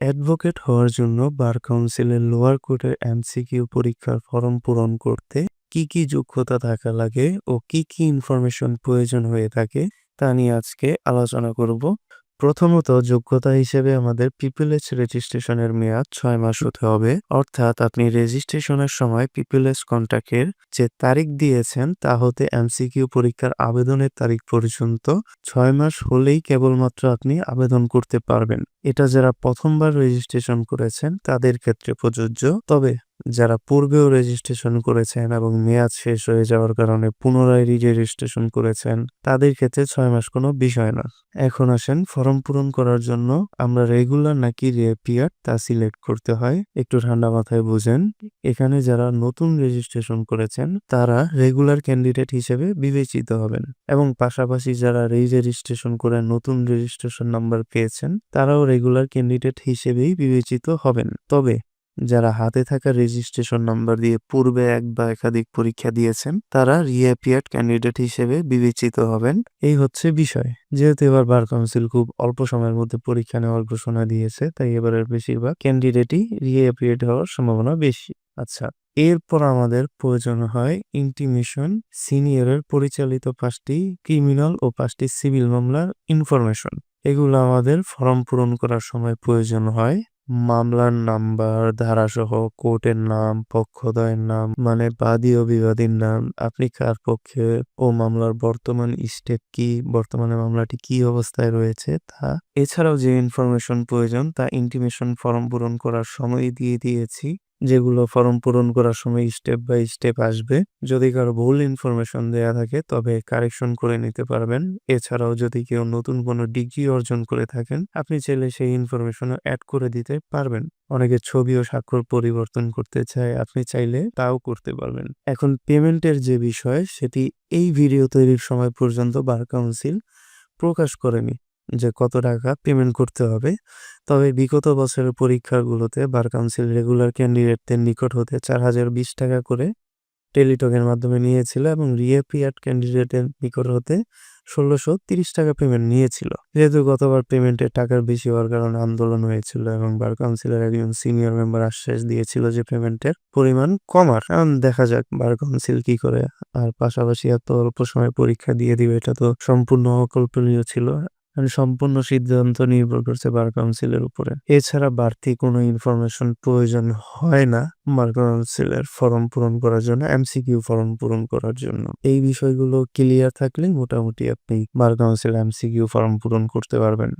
Advocate হওয়ার জন্য বার কাউন্সিলের লোয়ার কোর্টের এমসিকিউ পরীক্ষার ফর্ম পূরণ করতে কি কি যোগ্যতা থাকা লাগে ও কি কি ইনফরমেশন প্রয়োজন হয়ে থাকে তা নিয়ে আজকে আলোচনা করব। প্রথমত যোগ্যতা হিসেবে আমাদের পিপলএস রেজিস্ট্রেশনের মেয়াদ ছয় মাস হতে হবে। অর্থাৎ আপনি রেজিস্ট্রেশনের সময় পিপলএস কন্ট্যাক্টের যে তারিখ দিয়েছেন, তা হতে এমসিকিউ পরীক্ষার আবেদনের তারিখ পর্যন্ত ছয় মাস হলেই কেবলমাত্র আপনি আবেদন করতে পারবেন। এটা যারা প্রথমবার রেজিস্ট্রেশন করেছেন, তাদের ক্ষেত্রে প্রযোজ্য। তবে যারা পূর্বেও রেজিস্ট্রেশন করেছেন এবং মেয়াদ শেষ হয়ে যাওয়ার কারণে পুনরায় রেজিস্ট্রেশন করেছেন, তাদের ক্ষেত্রে ছয় মাস কোনো বিষয় না। এখন আসেন ফর্ম পূরণ করার জন্য আমরা রেগুলার নাকি রেপিয়ার তা সিলেক্ট করতে হয়। একটু ঠান্ডা মাথায় বুঝেন, এখানে যারা নতুন রেজিস্ট্রেশন করেছেন, তারা রেগুলার ক্যান্ডিডেট হিসেবে বিবেচিত হবেন এবং পাশাপাশি যারা রেই রেজিস্ট্রেশন করে নতুন রেজিস্ট্রেশন নাম্বার পেয়েছেন, তারাও রেগুলার ক্যান্ডিডেট হিসেবেই বিবেচিত হবেন। তবে যারা হাতে থাকা রেজিস্ট্রেশন নাম্বার দিয়ে পূর্বে এক বা একাধিক পরীক্ষা দিয়েছেন, তারা রিঅ্যাপিয়ার্ড ক্যান্ডিডেট হিসেবে বিবেচিত হবেন। এই হচ্ছে বিষয়। যেহেতু এবার বার কাউন্সিল খুব অল্প সময়ের মধ্যে পরীক্ষা নেওয়ার ঘোষণা দিয়েছে, তাই এবারের বেশিরভাগ ক্যান্ডিডেটই রিঅ্যাপিয়ার্ড হওয়ার সম্ভাবনা বেশি। আচ্ছা এরপর আমাদের প্রয়োজন হয় ইন্টিমেশন সিনিয়রের পরিচালিত পাঁচটি ক্রিমিনাল ও পাঁচটি সিভিল মামলার ইনফরমেশন এগুলো আমাদের ফর্ম পূরণ করার সময় প্রয়োজন হয়। মামলার নাম্বার, ধারাসহ, কোর্টের নাম পক্ষদয়ের নাম মানে বাদী ও বিবাদীর নাম, আপনি কার পক্ষে ও মামলার বর্তমান স্টেপ কি, বর্তমানে মামলাটি কি অবস্থায় রয়েছে, তা এছাড়াও যে ইনফরমেশন প্রয়োজন, তা ইন্টিমেশন ফর্ম পূরণ করার সময় দিয়ে দিয়েছি। যেগুলো ফর্ম পূরণ করার সময় স্টেপ বাই স্টেপ আসবে। যদি কারও ভুল ইনফরমেশন দেয়া থাকে, তবে কারেকশন করে নিতে পারবেন। এছাড়াও যদি কেউ নতুন কোনো ডিগ্রি অর্জন করে থাকেন, আপনি চাইলে সেই ইনফরমেশন অ্যাড করে দিতে পারবেন। অনেকে ছবি ও স্বাক্ষর পরিবর্তন করতে চায়, আপনি চাইলে তাও করতে পারবেন। এখন পেমেন্টের যে বিষয়, সেটি এই ভিডিও তৈরির সময় পর্যন্ত বার কাউন্সিল প্রকাশ করেনি। যে কত টাকা পেমেন্ট করতে হবে। তবে বিগত বছরের পরীক্ষাগুলোতে বার কাউন্সিল রেগুলার ক্যান্ডিডেটদের নিকট হতে চার হাজার বিশ টাকা করে টেলিটকের মাধ্যমে নিয়েছিল এবং রিএপিয়ার্ড ক্যান্ডিডেটের নিকট হতে ষোলোশো তিরিশ টাকা পেমেন্ট নিয়েছিল। যেহেতু গতবার পেমেন্টের টাকার বেশি হওয়ার কারণে আন্দোলন হয়েছিল এবং বার কাউন্সিলের একজন সিনিয়র মেম্বার আশ্বাস দিয়েছিল যে পেমেন্টের পরিমাণ কমার। এখন দেখা যাক বার কাউন্সিল কি করে। আর পাশাপাশি এত অল্প সময় পরীক্ষা দিয়ে দিবে, এটা তো সম্পূর্ণ অকল্পনীয় ছিল। সম্পূর্ণ সিদ্ধান্ত নির্ভর করছে বার কাউন্সিলের উপরে। এছাড়া বাড়তি কোনো ইনফরমেশন প্রয়োজন হয় না বার কাউন্সিলের ফর্ম পূরণ করার জন্য এমসিকিউ ফর্ম পূরণ করার জন্য। এই বিষয়গুলো ক্লিয়ার থাকলে মোটামুটি আপনি বার কাউন্সিল এমসিকিউ ফর্ম পূরণ করতে পারবেন।